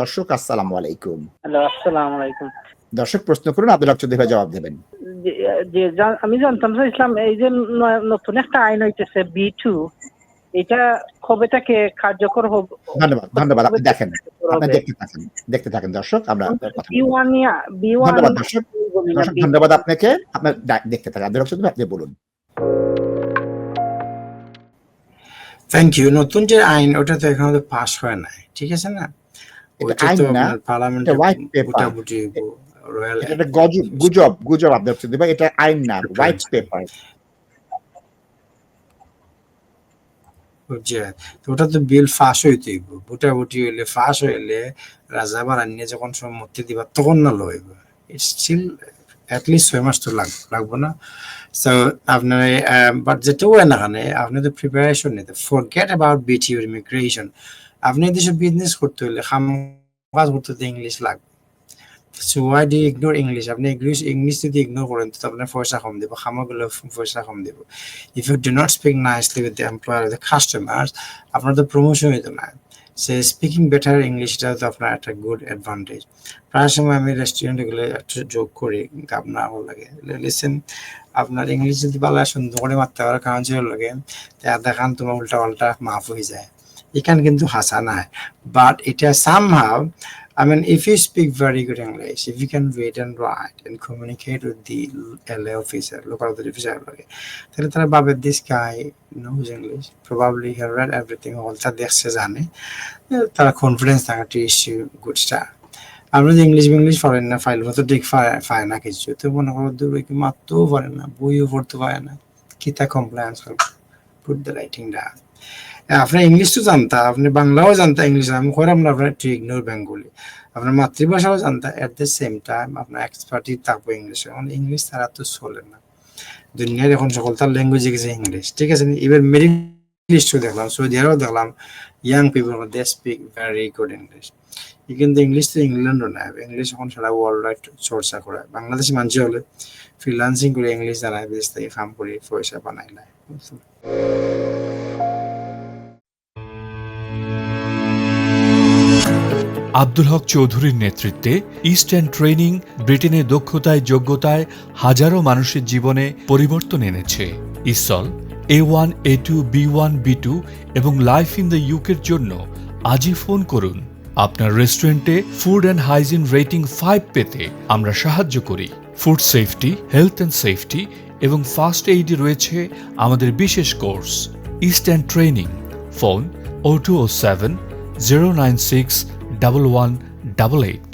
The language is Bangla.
দর্শক আসসালামু আলাইকুম। হ্যালো আসসালামু আলাইকুম। দর্শক প্রশ্ন করুন আব্দুল হক চৌধুরী জবাব দেবেন। যে যে আমি জানতাম চাইছিলাম এই যে নতুন একটা আইন হইতেছে বি টু এটা কবে থেকে কার্যকর হবে ধন্যবাদ ধন্যবাদ আপনি দেখেন আপনি দেখতে থাকেন দেখতে থাকেন দর্শক আমরা বি ওয়ান বি ওয়ান ধন্যবাদ দর্শক দর্শক ধন্যবাদ আপনাকে আপনার দেখতে থাকেন। আব্দুল হক চৌধুরী আপনি বলুন। থ্যাংক ইউ নতুন যে আইন ওটা তো এখনও তো পাস হয় নাই ঠিক আছে না? আইন না, এটা white paper। এটা গুজব গুজব আব্দুল ভাই এটা আইন না হোয়াইট পেপার ওটা তো বিল ফাঁস হইতে বুটাবুটি হইলে ফাঁস হইলে রাজা যখন সম্মতি দিবা তখন না লইব। ইটস স্টিল অ্যাটলিস্ট ছয় মাস তো লাগ লাগবো না। সো আপনার বাট না খানে আপনি তো প্রিপারেশন নিতে ফরগেট অ্যাবাউট বিটি ইউর ইমিগ্রেশন আপনি দেশে বিজনেস করতে হলে খাম কাজ করতে হলে ইংলিশ লাগবে। So why the ignore English আপনি ইংলিশ ইংলিশ যদি ইগনোর করেন, তো আপনার পয়সা কম দেবো খামাগুলো পয়সা কম দেবো। If you do not speak nicely with the employer or the customers, আপনার তো প্রমোশন হইতো না। সে স্পিকিং বেটার ইংলিশ এটা তো আপনার একটা গুড অ্যাডভান্টেজ প্রায় সময় আমি রেস্টুরেন্টে গেলে একটা যোগ করি আপনার ভালো লাগে। লিসেন আপনার ইংলিশ যদি ভালো সুন্দর করে মারতে পারো, কারণ লাগে, তা দেখান তোমার উল্টা পাল্টা মাফ হয়ে যায়। এখানে কিন্তু হাসা নাই। বাট এটা somehow I mean, if you speak very good English, if you can read and write and communicate with the LA officer, local authority officer, okay, তাহলে তারা ভাবে this guy knows English probably have read everything অলটা দেখছে জানে। তারা কনফিডেন্স থাকাটি ইস্যু গুড স্টার আপনি যদি ইংলিশ ইংলিশ পড়েন না ফাইল মতো ঠিক পায় না কিছু। তো মনে করো দূর মারতেও পারে না বইও পড়তে পারে না। কি তা compliance put the writing down আপনি ইংলিশ তো জানতা, আপনি বাংলাও জানতা ইংলিশ আমি করাম না, আপনার টু ইগনোর বেঙ্গলি। আপনার মাতৃভাষাও জানতা এট দ্য সেম টাইম আপনার এক্সপার্টি থাকব ইংলিশে এখন ইংলিশ তারা তো চলে না। দুনিয়ার এখন সকল তার ল্যাঙ্গুয়েজ গেছে ইংলিশ ঠিক আছে? এবার মিডিল ইস্টও দেখলাম সৌদি আরবও দেখলাম young people they speak very good English কিন্তু ইংলিশ তো ইংল্যান্ডও না ইংলিশ এখন সারা ওয়ার্ল্ড ওয়াইড চর্চা করে। বাংলাদেশি মানুষ হলে ফ্রিলান্সিং করে ইংলিশ জানায় বিদেশ থেকে কাম করে, পয়সা বানাই নাই। আব্দুল হক চৌধুরীর নেতৃত্বে ইস্টার্ন ট্রেনিং ব্রিটেনের দক্ষতায়, যোগ্যতায় হাজারো মানুষের জীবনে পরিবর্তন এনেছে। ESOL A one A two B one B two এবং লাইফ ইন দ্য ইউকের জন্য আজই ফোন করুন। আপনার রেস্টুরেন্টে food and hygiene rating five পেতে আমরা সাহায্য করি। Food safety health and safety এবং ফার্স্ট এইডে রয়েছে আমাদের বিশেষ course east and training phone o two o seven zero nine six double one double eight